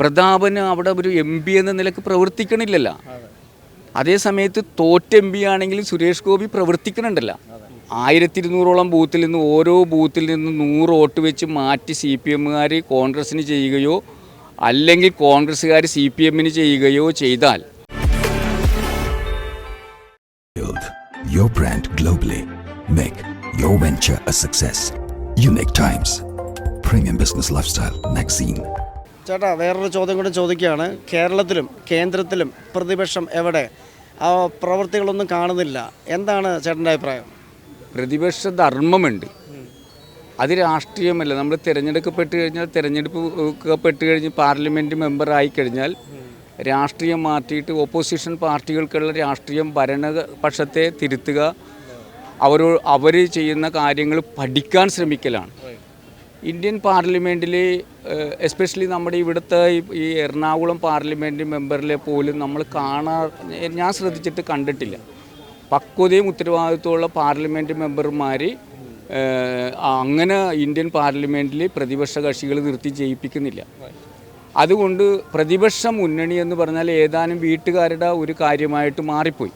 പ്രതാപന് അവിടെ ഒരു M P എന്ന നിലയ്ക്ക് പ്രവർത്തിക്കണില്ലല്ലോ അതേ സമയത്ത് തോറ്റ എം പി ആണെങ്കിൽ സുരേഷ് ഗോപി പ്രവർത്തിക്കണുണ്ടല്ല ആയിരത്തി ഇരുന്നൂറോളം ബൂത്തിൽ നിന്ന് ഓരോ ബൂത്തിൽ നിന്ന് നൂറ് വോട്ട് വെച്ച് മാറ്റി സി പി എമ്മുകാർ കോൺഗ്രസ്സിന് ചെയ്യുകയോ അല്ലെങ്കിൽ കോൺഗ്രസ്സുകാർ സി പി എമ്മിന് ചെയ്യുകയോ ചെയ്താൽ your brand globally. Make your venture a success. Unique Times. Premium Business Lifestyle Magazine. ചേട്ടാ വേറൊരു ചോദ്യം കൂടി ചോദിക്കുകയാണ്. കേരളത്തിലും കേന്ദ്രത്തിലും പ്രതിപക്ഷം എവിടെ? ആ പ്രവൃത്തികളൊന്നും കാണുന്നില്ല. എന്താണ് ചേട്ടന്റെ അഭിപ്രായം? പ്രതിപക്ഷ ധർമ്മമുണ്ട്. അത് രാഷ്ട്രീയമല്ല. നമ്മൾ തിരഞ്ഞെടുക്കപ്പെട്ട് കഴിഞ്ഞാൽ തിരഞ്ഞെടുക്കപ്പെട്ട് കഴിഞ്ഞ് പാർലമെന്റ് മെമ്പറായി കഴിഞ്ഞാൽ രാഷ്ട്രീയം മാറ്റിയിട്ട് ഓപ്പോസിഷൻ പാർട്ടികൾക്കുള്ള രാഷ്ട്രീയം ഭരണപക്ഷത്തെ തിരുത്തുക അവരോ അവർ ചെയ്യുന്ന കാര്യങ്ങൾ പഠിക്കാൻ ശ്രമിക്കലാണ്. ഇന്ത്യൻ പാർലമെന്റിൽ എസ്പെഷ്യലി നമ്മുടെ ഇവിടുത്തെ ഈ- എറണാകുളം പാർലമെന്റ് മെമ്പറിലെ പോലും നമ്മൾ കാണാ ഞാൻ ശ്രദ്ധിച്ചിട്ട് കണ്ടിട്ടില്ല. പക്വതയും ഉത്തരവാദിത്വമുള്ള പാർലമെന്റ് മെമ്പർമാർ അങ്ങനെ ഇന്ത്യൻ പാർലമെന്റിൽ പ്രതിപക്ഷ കക്ഷികൾ നിർത്തി ജയിപ്പിക്കുന്നില്ല. അതുകൊണ്ട് പ്രതിപക്ഷ മുന്നണി എന്ന് പറഞ്ഞാൽ ഏതാനും വീട്ടുകാരുടെ ഒരു കാര്യമായിട്ട് മാറിപ്പോയി.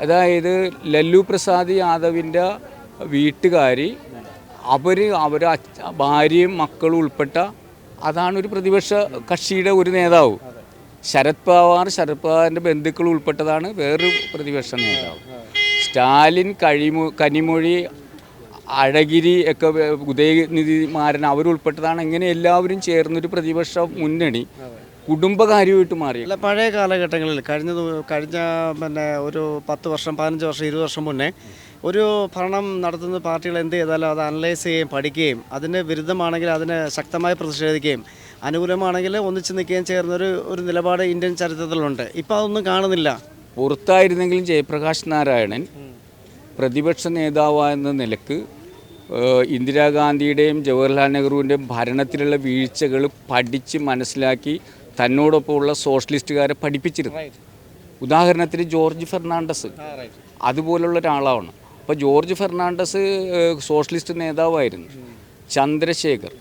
അതായത് ലല്ലു പ്രസാദ് യാദവിന്റെ വീട്ടുകാർ അവർ അവർ ഭാര്യയും മക്കളും ഉൾപ്പെട്ട അതാണ് ഒരു പ്രതിപക്ഷ കക്ഷിയുടെ ഒരു നേതാവ്. ശരത് പവാർ ശരത് പവാറിന്റെ ബന്ധുക്കൾ ഉൾപ്പെട്ടതാണ് വേറൊരു പ്രതിപക്ഷ നേതാവ്. സ്റ്റാലിൻ കഴിമൊ കനിമൊഴി അഴഗിരി ഒക്കെ ഉദയനിധിമാരൻ അവരുൾപ്പെട്ടതാണ്. ഇങ്ങനെ എല്ലാവരും ചേർന്നൊരു പ്രതിപക്ഷ മുന്നണി. കുടുംബകാര്യമായിട്ട് മാറി അല്ല പഴയ കാലഘട്ടങ്ങളിൽ കഴിഞ്ഞ കഴിഞ്ഞ പിന്നെ ഒരു പത്ത് വർഷം പതിനഞ്ച് വർഷം ഇരുപത് വർഷം മുന്നേ ഒരു ഭരണം നടത്തുന്ന പാർട്ടികൾ എന്ത് ചെയ്താലും അത് അനലൈസ് ചെയ്യുകയും പഠിക്കുകയും അതിന് വിരുദ്ധമാണെങ്കിൽ അതിന് ശക്തമായി പ്രതിഷേധിക്കുകയും അനുകൂലമാണെങ്കിൽ ഒന്നിച്ച് നിൽക്കുകയും ചേർന്നൊരു ഒരു നിലപാട് ഇന്ത്യൻ ചരിത്രത്തിലുണ്ട്. ഇപ്പോൾ അതൊന്നും കാണുന്നില്ല. പുറത്തായിരുന്നെങ്കിലും ജയപ്രകാശ് നാരായണൻ പ്രതിപക്ഷ നേതാവെന്ന നിലയ്ക്ക് ഇന്ദിരാഗാന്ധിയുടെയും ജവഹർലാൽ നെഹ്റുവിന്റെയും ഭരണത്തിലുള്ള വീഴ്ചകൾ പഠിച്ച് മനസ്സിലാക്കി തന്നോടൊപ്പമുള്ള സോഷ്യലിസ്റ്റുകാരെ പഠിപ്പിച്ചിരുന്നു. ഉദാഹരണത്തിന് ജോർജ് ഫെർണാണ്ടസ്. അതുപോലുള്ള ഒരാളാണ്. അപ്പോൾ ജോർജ് ഫെർണാണ്ടസ് സോഷ്യലിസ്റ്റ് നേതാവായിരുന്നു. ചന്ദ്രശേഖർ.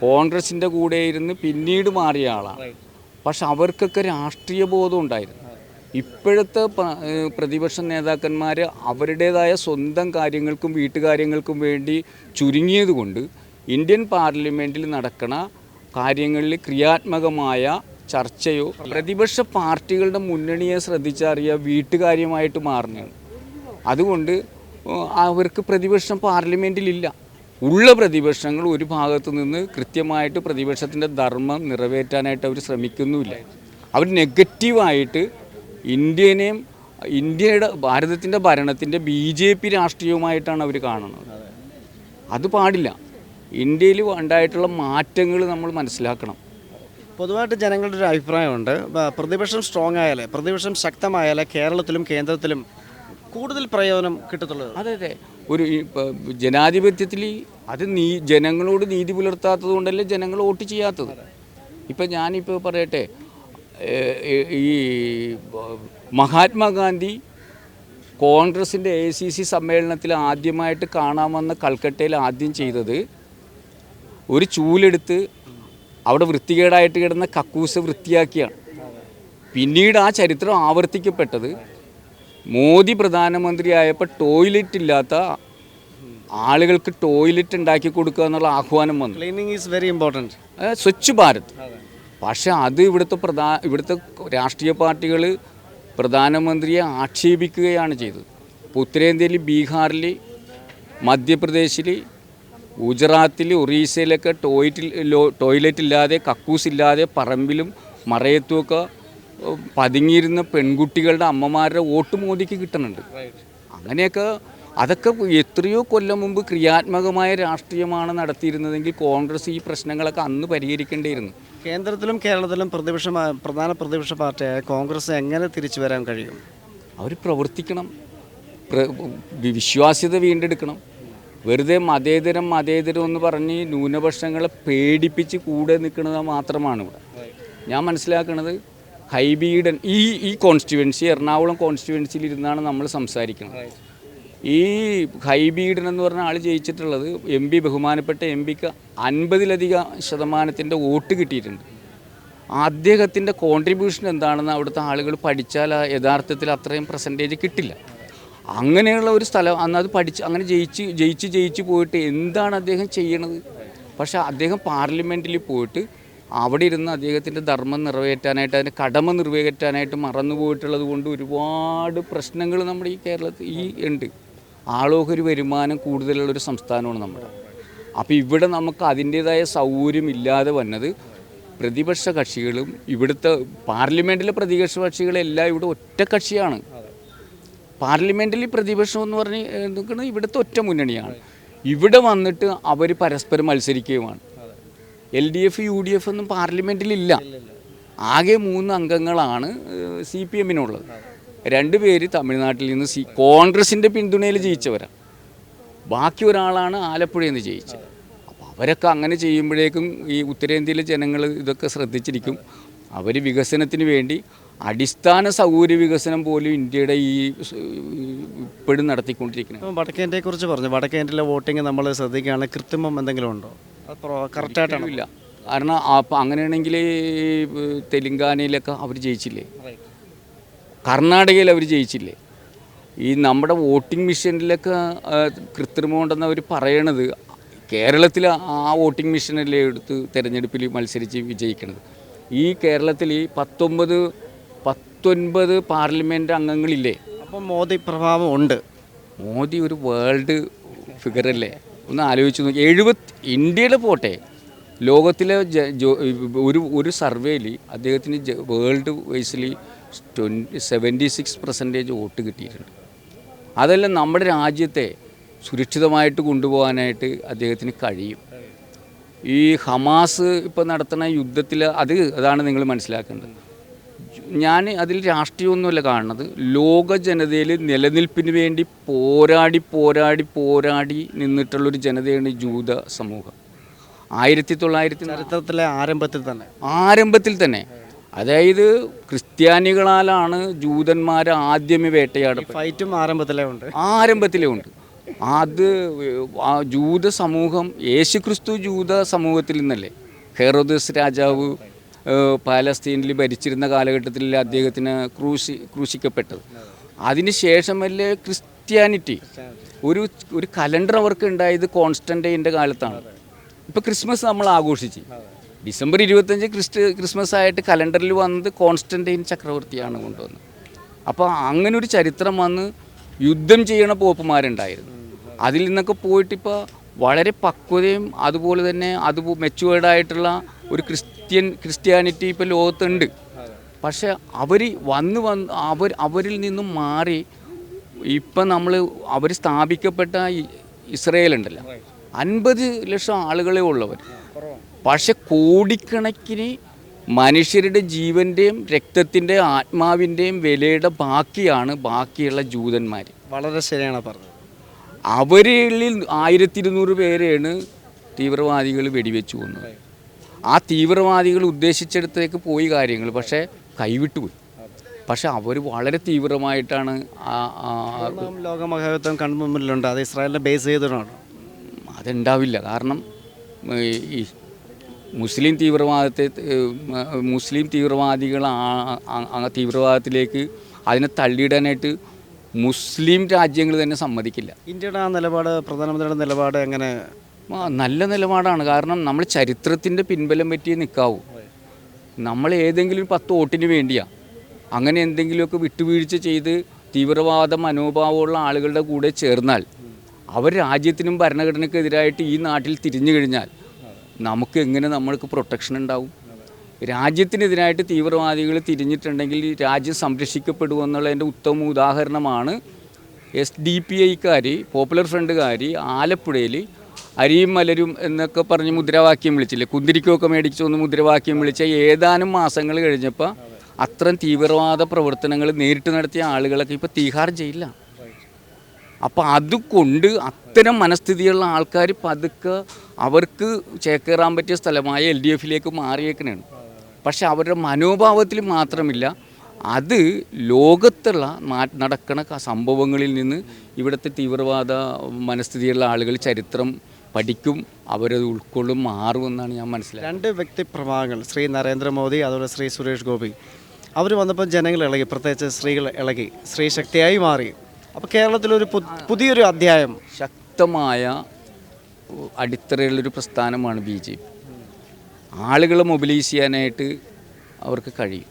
കോൺഗ്രസിന്റെ കൂടെ ഇരുന്ന് പിന്നീട് മാറിയ ആളാണ്. പക്ഷെ അവർക്കൊക്കെ രാഷ്ട്രീയ ബോധം ഉണ്ടായിരുന്നു. ഇപ്പോഴത്തെ പ്രതിപക്ഷ നേതാക്കന്മാർ അവരുടേതായ സ്വന്തം കാര്യങ്ങൾക്കും വീട്ടുകാര്യങ്ങൾക്കും വേണ്ടി ചുരുങ്ങിയത് കൊണ്ട് ഇന്ത്യൻ പാർലമെന്റിൽ നടക്കണ കാര്യങ്ങളിൽ ക്രിയാത്മകമായ ചർച്ചയോ പ്രതിപക്ഷ പാർട്ടികളുടെ മുന്നണിയെ ശ്രദ്ധിച്ചറിയുക വീട്ടുകാര്യമായിട്ട് മാറുന്നതാണ് അതുകൊണ്ട് അവർക്ക് പ്രതിപക്ഷം പാർലമെന്റിലില്ല ഉള്ള പ്രതിപക്ഷങ്ങൾ ഒരു ഭാഗത്തു നിന്ന് കൃത്യമായിട്ട് പ്രതിപക്ഷത്തിന്റെ ധർമ്മം നിറവേറ്റാനായിട്ട് അവർ ശ്രമിക്കുന്നുമില്ല. അവർ നെഗറ്റീവായിട്ട് ഇന്ത്യനെയും ഇന്ത്യയുടെ ഭാരതത്തിന്റെ ഭരണത്തിന്റെ ബി ജെ പി രാഷ്ട്രീയവുമായിട്ടാണ് അവർ കാണുന്നത്. അത് പാടില്ല. ഇന്ത്യയിൽ ഉണ്ടായിട്ടുള്ള മാറ്റങ്ങൾ നമ്മൾ മനസ്സിലാക്കണം. പൊതുവായിട്ട് ജനങ്ങളുടെ ഒരു അഭിപ്രായമുണ്ട്. പ്രതിപക്ഷം സ്ട്രോങ് ആയാലേ പ്രതിപക്ഷം ശക്തമായാലേ കേരളത്തിലും കേന്ദ്രത്തിലും കൂടുതൽ പ്രയോജനം കിട്ടത്തുള്ളൂ. അതെ അതെ. ഒരു ജനാധിപത്യത്തിൽ അത് നീ ജനങ്ങളോട് നീതി പുലർത്താത്തത് കൊണ്ടല്ലേ ജനങ്ങൾ വോട്ട് ചെയ്യാത്തത്? ഇപ്പം ഞാനിപ്പോൾ പറയട്ടെ ഈ മഹാത്മാഗാന്ധി കോൺഗ്രസിന്റെ എ സി സി സമ്മേളനത്തിൽ ആദ്യമായിട്ട് കാണാമെന്ന് കൽക്കട്ടയിൽ ആദ്യം ചെയ്തത് ഒരു ചൂലെടുത്ത് അവിടെ വൃത്തികേടായിട്ട് കിടന്ന കക്കൂസ് വൃത്തിയാക്കിയാണ്. പിന്നീട് ആ ചരിത്രം ആവർത്തിക്കപ്പെട്ടത് മോദി പ്രധാനമന്ത്രി ആയപ്പോൾ ടോയ്ലറ്റ് ഇല്ലാത്ത ആളുകൾക്ക് ടോയ്ലറ്റ് ഉണ്ടാക്കി കൊടുക്കുക എന്നുള്ള ആഹ്വാനം വന്നു. Cleaning is very important Swachh Bharat. പക്ഷെ അത് ഇവിടുത്തെ പ്രധാ ഇവിടുത്തെ രാഷ്ട്രീയ പാർട്ടികൾ പ്രധാനമന്ത്രിയെ ആക്ഷേപിക്കുകയാണ് ചെയ്തത്. ഇപ്പോൾ ഉത്തരേന്ത്യയിൽ ബീഹാറിൽ മധ്യപ്രദേശിൽ ഗുജറാത്തിൽ ഒറീസയിലൊക്കെ ടോയ്ലറ്റ് ടോയ്ലറ്റ് ഇല്ലാതെ കക്കൂസ് ഇല്ലാതെ പറമ്പിലും മറയത്തുമൊക്കെ പതുങ്ങിയിരുന്ന പെൺകുട്ടികളുടെ അമ്മമാരുടെ വോട്ട് മോദിക്ക് കിട്ടുന്നുണ്ട് അങ്ങനെയൊക്കെ അതൊക്കെ എത്രയോ കൊല്ലം മുമ്പ് ക്രിയാത്മകമായ രാഷ്ട്രീയമാണ് നടത്തിയിരുന്നതെങ്കിൽ കോൺഗ്രസ് ഈ പ്രശ്നങ്ങളൊക്കെ അന്ന് പരിഹരിക്കേണ്ടിയിരുന്നു. കേന്ദ്രത്തിലും കേരളത്തിലും പ്രതിപക്ഷ പ്രധാന പ്രതിപക്ഷ പാർട്ടിയായ കോൺഗ്രസ് എങ്ങനെ തിരിച്ചു വരാൻ കഴിയും? അവർ പ്രവർത്തിക്കണം. പ്ര- വിശ്വാസ്യത വീണ്ടെടുക്കണം. വെറുതെ മതേതരം മതേതരം എന്ന് പറഞ്ഞ് ന്യൂനപക്ഷങ്ങളെ പേടിപ്പിച്ച് കൂടെ നിൽക്കുന്നത് മാത്രമാണ് ഇവിടെ. ഞാൻ മനസ്സിലാക്കുന്നത് ഹൈബീഡൻ ഈ ഈ കോൺസ്റ്റിറ്റ്യുവൻസി എറണാകുളം കോൺസ്റ്റിറ്റ്യുവൻസിയിൽ ഇരുന്നാണ് നമ്മൾ സംസാരിക്കുന്നത്. ഈ ഹൈബീഡൻ എന്ന് പറഞ്ഞ ആൾ ജയിച്ചിട്ടുള്ളത് എം പി ബഹുമാനപ്പെട്ട എം പിക്ക് അൻപതിലധികം ശതമാനത്തിന്റെ വോട്ട് കിട്ടിയിട്ടുണ്ട്. അദ്ദേഹത്തിന്റെ കോൺട്രിബ്യൂഷൻ എന്താണെന്ന് അവിടുത്തെ ആളുകൾ പഠിച്ചാൽ യഥാർത്ഥത്തിൽ അത്രയും പെർസെന്റേജ് കിട്ടില്ല. അങ്ങനെയുള്ള ഒരു സ്ഥലം അന്ന് അത് പഠിച്ച് അങ്ങനെ ജയിച്ച് ജയിച്ച് ജയിച്ച് പോയിട്ട് എന്താണ് അദ്ദേഹം ചെയ്യണത്? പക്ഷേ അദ്ദേഹം പാർലമെന്റിൽ പോയിട്ട് അവിടെ ഇരുന്ന് അദ്ദേഹത്തിന്റെ ധർമ്മം നിറവേറ്റാനായിട്ട് അതിന്റെ കടമ നിറവേറ്റാനായിട്ട് മറന്നു പോയിട്ടുള്ളത് കൊണ്ട് ഒരുപാട് പ്രശ്നങ്ങൾ നമ്മുടെ ഈ കേരളത്തിൽ ഈ ഉണ്ട്. ആളോഹരി വരുമാനം കൂടുതലുള്ളൊരു സംസ്ഥാനമാണ് നമ്മുടെ. അപ്പോൾ ഇവിടെ നമുക്ക് അതിന്റേതായ സൗകര്യം ഇല്ലാതെ വന്നത് പ്രതിപക്ഷ കക്ഷികളും ഇവിടുത്തെ പാർലമെന്റിലെ പ്രതിപക്ഷ കക്ഷികളെല്ലാം ഇവിടെ ഒറ്റ കക്ഷിയാണ്. പാർലമെന്റിൽ പ്രതിപക്ഷം എന്ന് പറഞ്ഞ് നിൽക്കുന്നത് ഇവിടുത്തെ ഒറ്റ മുന്നണിയാണ്. ഇവിടെ വന്നിട്ട് അവർ പരസ്പരം മത്സരിക്കുകയുമാണ്. L D F U D F ഒന്നും പാർലമെന്റിലില്ല ആകെ മൂന്ന് അംഗങ്ങളാണ് സി പി എമ്മിനുള്ളത്. രണ്ട് പേര് തമിഴ്നാട്ടിൽ നിന്ന് സി കോൺഗ്രസിന്റെ പിന്തുണയിൽ ജയിച്ചവരാണ് ബാക്കി ഒരാളാണ് ആലപ്പുഴയിൽ നിന്ന് ജയിച്ചത്. അപ്പോൾ അവരൊക്കെ അങ്ങനെ ചെയ്യുമ്പോഴേക്കും ഈ ഉത്തരേന്ത്യയിലെ ജനങ്ങൾ ഇതൊക്കെ ശ്രദ്ധിച്ചിരിക്കും. അവർ വികസനത്തിന് വേണ്ടി അടിസ്ഥാന സൗകര്യ വികസനം പോലും ഇന്ത്യയുടെ ഈ ഇപ്പോഴും നടത്തിക്കൊണ്ടിരിക്കുന്നത്. വടക്കേന്റെ കുറിച്ച് പറഞ്ഞു. വടക്കേന്ത്യയിലെ വോട്ടിംഗ് നമ്മൾ ശ്രദ്ധിക്കുകയാണെങ്കിൽ കൃത്രിമം എന്തെങ്കിലും ഉണ്ടോ? കറക്റ്റായിട്ടാണ് ഇല്ല കാരണം അപ്പം അങ്ങനെയാണെങ്കിൽ തെലുങ്കാനയിലൊക്കെ അവർ ജയിച്ചില്ലേ? കർണാടകയിൽ അവർ ജയിച്ചില്ലേ? ഈ നമ്മുടെ വോട്ടിംഗ് മെഷീനിലൊക്കെ കൃത്രിമം ഉണ്ടെന്ന് അവർ പറയണത് കേരളത്തിൽ ആ വോട്ടിംഗ് മെഷീനല്ലേ എടുത്ത് തിരഞ്ഞെടുപ്പിൽ മത്സരിച്ച് വിജയിക്കണത്. ഈ കേരളത്തിൽ ഈ പത്തൊമ്പത് പത്തൊൻപത് പാർലമെന്റ് അംഗങ്ങളില്ലേ? അപ്പം മോദി പ്രഭാവം ഉണ്ട്. മോദി ഒരു വേൾഡ് ഫിഗറല്ലേ ഒന്ന് ആലോചിച്ച് നോക്കി. എഴുപത് ഇന്ത്യയിൽ പോട്ടെ. ലോകത്തിലെ ഒരു ഒരു സർവേയിൽ അദ്ദേഹത്തിന് world വൈസിൽ twenty seventy six percentage vote കിട്ടിയിട്ടുണ്ട്. അതെല്ലാം നമ്മുടെ രാജ്യത്തെ സുരക്ഷിതമായിട്ട് കൊണ്ടുപോകാനായിട്ട് അദ്ദേഹത്തിന് കഴിയും. ഈ ഹമാസ് ഇപ്പോൾ നടത്തുന്ന യുദ്ധത്തിൽ അത് അതാണ് നിങ്ങൾ മനസ്സിലാക്കേണ്ടത്. ഞാൻ അതിൽ രാഷ്ട്രീയമൊന്നുമല്ല കാണുന്നത്. ലോക ജനതയിൽ നിലനിൽപ്പിന് വേണ്ടി പോരാടി പോരാടി പോരാടി നിന്നിട്ടുള്ളൊരു ജനതയാണ് ജൂത സമൂഹം. ആയിരത്തി തൊള്ളായിരത്തി ചരിത്രത്തിലെ ആരംഭത്തിൽ തന്നെ. ആരംഭത്തിൽ തന്നെ. അതായത് ക്രിസ്ത്യാനികളാലാണ് ജൂതന്മാർ ആദ്യമേ വേട്ടയാട് ഫൈറ്റും ആരംഭത്തിലേ ഉണ്ട്. ആരംഭത്തിലേ ഉണ്ട്. അത് ആ ജൂത സമൂഹം യേശുക്രിസ്തു ജൂത സമൂഹത്തിൽ നിന്നല്ലേ. ഹെറോദസ് രാജാവ് പാലസ്തീനിൽ ഭരിച്ചിരുന്ന കാലഘട്ടത്തിൽ അദ്ദേഹത്തിന് ക്രൂശി ക്രൂശിക്കപ്പെട്ടത്. അതിന് വലിയ ക്രിസ്ത്യാനിറ്റി? ഒരു ഒരു കലണ്ടർ അവർക്ക് ഉണ്ടായത് കോൺസ്റ്റന്റൈന്റെ കാലത്താണ്. ഇപ്പോൾ ക്രിസ്മസ് നമ്മൾ ആഘോഷിച്ച്. ഡിസംബർ ഇരുപത്തഞ്ച് ക്രിസ്റ്റ് ക്രിസ്മസ് ആയിട്ട് കലണ്ടറിൽ വന്നത് കോൺസ്റ്റന്റൈൻ ചക്രവർത്തിയാണ് കൊണ്ടുവന്നത്. അപ്പോൾ അങ്ങനെ ഒരു ചരിത്രം വന്ന് യുദ്ധം ചെയ്യണ പോപ്പുമാരുണ്ടായിരുന്നു. അതിൽ നിന്നൊക്കെ പോയിട്ടിപ്പോൾ വളരെ പക്വതയും അതുപോലെ തന്നെ അത് മെച്ചുവേർഡായിട്ടുള്ള ഒരു ക്രിസ്ത്യൻ ക്രിസ്ത്യാനിറ്റി ഇപ്പോൾ ലോകത്തുണ്ട്. പക്ഷേ അവർ വന്ന് വന്ന് അവർ അവരിൽ നിന്നും മാറി ഇപ്പം നമ്മൾ അവർ സ്ഥാപിക്കപ്പെട്ട ഇസ്രയേൽ ഉണ്ടല്ലോ. അൻപത് ലക്ഷം ആളുകളെ ഉള്ളവർ പക്ഷെ കോടിക്കണക്കിന് മനുഷ്യരുടെ ജീവന്റെയും രക്തത്തിന്റെ ആത്മാവിന്റെയും വിലയുടെ ബാക്കിയാണ് ബാക്കിയുള്ള ജൂതന്മാർ വളരെ ശരിയാണ് പറഞ്ഞത്. അവരിൽ ആയിരത്തി ഇരുന്നൂറ് പേരെയാണ് തീവ്രവാദികൾ വെടിവെച്ചു കൊന്നത്. ആ തീവ്രവാദികൾ ഉദ്ദേശിച്ചെടുത്തേക്ക് പോയി കാര്യങ്ങൾ പക്ഷേ കൈവിട്ടുപോയി പക്ഷേ അവർ വളരെ തീവ്രമായിട്ടാണ് ലോകമഹായുദ്ധം കൺമുമ്പിലുണ്ട് അത് ഇസ്രായേലിനെ ബേസ് ചെയ്തിട്ടാണ് അതുണ്ടാവില്ല. കാരണം ഈ മുസ്ലിം തീവ്രവാദത്തെ മുസ്ലിം തീവ്രവാദികൾ ആ- തീവ്രവാദത്തിലേക്ക് അതിനെ തള്ളിയിടാനായിട്ട് മുസ്ലിം രാജ്യങ്ങൾ തന്നെ സമ്മതിക്കില്ല. ഇന്ത്യയുടെ ആ നിലപാട് പ്രധാനമന്ത്രിയുടെ നിലപാട് എങ്ങനെ നല്ല നിലപാടാണ്. കാരണം നമ്മൾ ചരിത്രത്തിന്റെ പിൻബലം പറ്റി നിൽക്കാവൂ നമ്മൾ ഏതെങ്കിലും പത്ത് വോട്ടിന് വേണ്ടിയാ. അങ്ങനെ എന്തെങ്കിലുമൊക്കെ വിട്ടുവീഴ്ച ചെയ്ത് തീവ്രവാദ മനോഭാവമുള്ള ആളുകളുടെ കൂടെ ചേർന്നാൽ അവർ രാജ്യത്തിനും ഭരണഘടനയ്ക്കെതിരായിട്ട് ഈ നാട്ടിൽ തിരിഞ്ഞു കഴിഞ്ഞാൽ നമുക്ക് എങ്ങനെ നമ്മൾക്ക് പ്രൊട്ടക്ഷൻ ഉണ്ടാവും? രാജ്യത്തിനെതിരായിട്ട് തീവ്രവാദികൾ തിരിഞ്ഞിട്ടുണ്ടെങ്കിൽ രാജ്യം സംരക്ഷിക്കപ്പെടുമെന്നുള്ളതിന്റെ ഉത്തമ ഉദാഹരണമാണ് എസ് ഡി പി ഐക്കാർ പോപ്പുലർ ഫ്രണ്ടുകാർ ആലപ്പുഴയിൽ അരിയും മലരും എന്നൊക്കെ പറഞ്ഞ് മുദ്രാവാക്യം വിളിച്ചില്ലേ? കുന്തിരിക്കൊക്കെ മേടിച്ചു ഒന്ന് മുദ്രാവാക്യം വിളിച്ച ഏതാനും മാസങ്ങൾ കഴിഞ്ഞപ്പോൾ അത്രയും തീവ്രവാദ പ്രവർത്തനങ്ങൾ നേരിട്ട് നടത്തിയ ആളുകളൊക്കെ ഇപ്പോൾ തീഹാർ ചെയ്യില്ല അപ്പോൾ അതുകൊണ്ട് അത്തരം മനസ്ഥിതിയുള്ള ആൾക്കാർ പതുക്കെ അവർക്ക് ചേക്കേറാൻ പറ്റിയ സ്ഥലമായ എൽ ഡി എഫിലേക്ക് മാറിയേക്കണേണ്. പക്ഷെ അവരുടെ മനോഭാവത്തിൽ മാത്രമില്ല അത് ലോകത്തുള്ള നടക്കണ സംഭവങ്ങളിൽ നിന്ന് ഇവിടുത്തെ തീവ്രവാദ മനസ്ഥിതിയുള്ള ആളുകൾ ചരിത്രം പഠിക്കും അവരത് ഉൾക്കൊള്ളും മാറുമെന്നാണ് ഞാൻ മനസ്സിലായത് രണ്ട് വ്യക്തി പ്രഭാഗങ്ങൾ ശ്രീ നരേന്ദ്രമോദി അതുപോലെ ശ്രീ സുരേഷ് ഗോപി. അവർ വന്നപ്പോൾ ജനങ്ങൾ ഇളകി പ്രത്യേകിച്ച് സ്ത്രീകൾ ഇളകി സ്ത്രീ ശക്തിയായി മാറി. അപ്പോൾ കേരളത്തിലൊരു പുതിയൊരു അധ്യായം. ശക്തമായ അടിത്തറയുള്ളൊരു പ്രസ്ഥാനമാണ് ബി ജെ പി. ആളുകളെ മൊബിലൈസ് ചെയ്യാനായിട്ട് അവർക്ക് കഴിയും.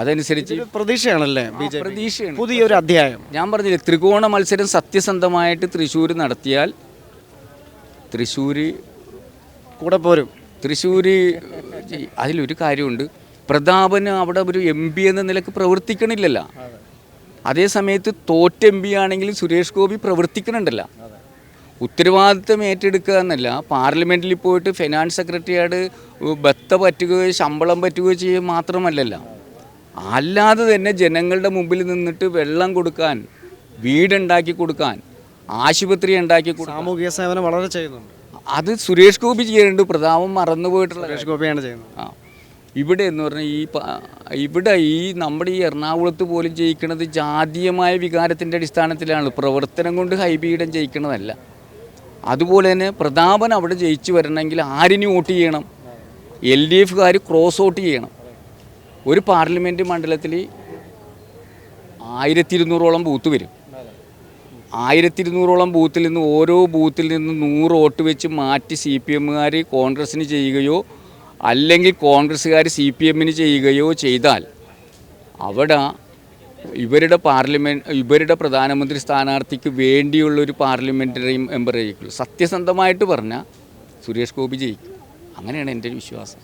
അതനുസരിച്ച് പ്രതീക്ഷയാണല്ലേ ബി ജെ പ്രതീക്ഷയാണ്. പുതിയൊരു അധ്യായം. ഞാൻ പറഞ്ഞില്ലേ ത്രികോണ മത്സരം സത്യസന്ധമായിട്ട് തൃശ്ശൂർ നടത്തിയാൽ തൃശ്ശൂർ കൂടെ പോരും. തൃശ്ശൂർ അതിലൊരു കാര്യമുണ്ട്. പ്രതാപന് അവിടെ ഒരു എം പി എന്ന നിലയ്ക്ക് പ്രവർത്തിക്കണില്ലല്ലോ. അതേ സമയത്ത് തോറ്റ എം പി ആണെങ്കിലും സുരേഷ് ഗോപി പ്രവർത്തിക്കണുണ്ടല്ല. ഉത്തരവാദിത്തം ഏറ്റെടുക്കുക എന്നല്ല പാർലമെന്റിൽ പോയിട്ട് ഫിനാൻസ് സെക്രട്ടറിയായിട്ട് ബത്ത പറ്റുകയോ ശമ്പളം പറ്റുകയോ ചെയ്യുക മാത്രമല്ലല്ലോ. അല്ലാതെ തന്നെ ജനങ്ങളുടെ മുമ്പിൽ നിന്നിട്ട് വെള്ളം കൊടുക്കാൻ വീടുണ്ടാക്കി കൊടുക്കാൻ ആശുപത്രി ഉണ്ടാക്കി സാമൂഹിക സേവനം വളരെ ചെയ്യുന്നുണ്ട്. അത് സുരേഷ് ഗോപി ചെയ്യുന്നുണ്ട്. പ്രതാപം മറന്നുപോയിട്ടുള്ള സുരേഷ് ഗോപിയാണ് ചെയ്യുന്നത്. ആ. ഇവിടെ എന്ന് പറഞ്ഞാൽ ഈ ഇവിടെ ഈ നമ്മുടെ ഈ എറണാകുളത്ത് പോലും ജയിക്കുന്നത് ജാതീയമായ വികാരത്തിന്റെ അടിസ്ഥാനത്തിലാണ്. പ്രവർത്തനം കൊണ്ട് ഹൈബീഡം ജയിക്കണതല്ല അതുപോലെ തന്നെ പ്രതാപൻ അവിടെ ജയിച്ചു വരണമെങ്കിൽ ആരിനി വോട്ട് ചെയ്യണം? എൽ ഡി എഫുകാർ ക്രോസ് ഔട്ട് ചെയ്യണം. ഒരു പാർലമെന്റ് മണ്ഡലത്തിൽ ആയിരത്തി ഇരുന്നൂറോളം ബൂത്ത് വരും. ആയിരത്തി ഇരുന്നൂറോളം ബൂത്തിൽ നിന്ന് ഓരോ ബൂത്തിൽ നിന്ന് നൂറ് വോട്ട് വെച്ച് മാറ്റി സി പി എമ്മുകാർ കോൺഗ്രസ്സിന് ചെയ്യുകയോ അല്ലെങ്കിൽ കോൺഗ്രസ്സുകാർ സി പി എമ്മിന് ചെയ്യുകയോ ചെയ്താൽ അവിടെ ഇവരുടെ പാർലമെന്റ് ഇവരുടെ പ്രധാനമന്ത്രി സ്ഥാനാർത്ഥിക്ക് വേണ്ടിയുള്ള ഒരു പാർലമെന്ററി മെമ്പർ ജയിക്കുള്ളൂ സത്യസന്ധമായിട്ട് പറഞ്ഞാൽ സുരേഷ് ഗോപി ജയിക്കും. അങ്ങനെയാണ് എന്റെ വിശ്വാസം.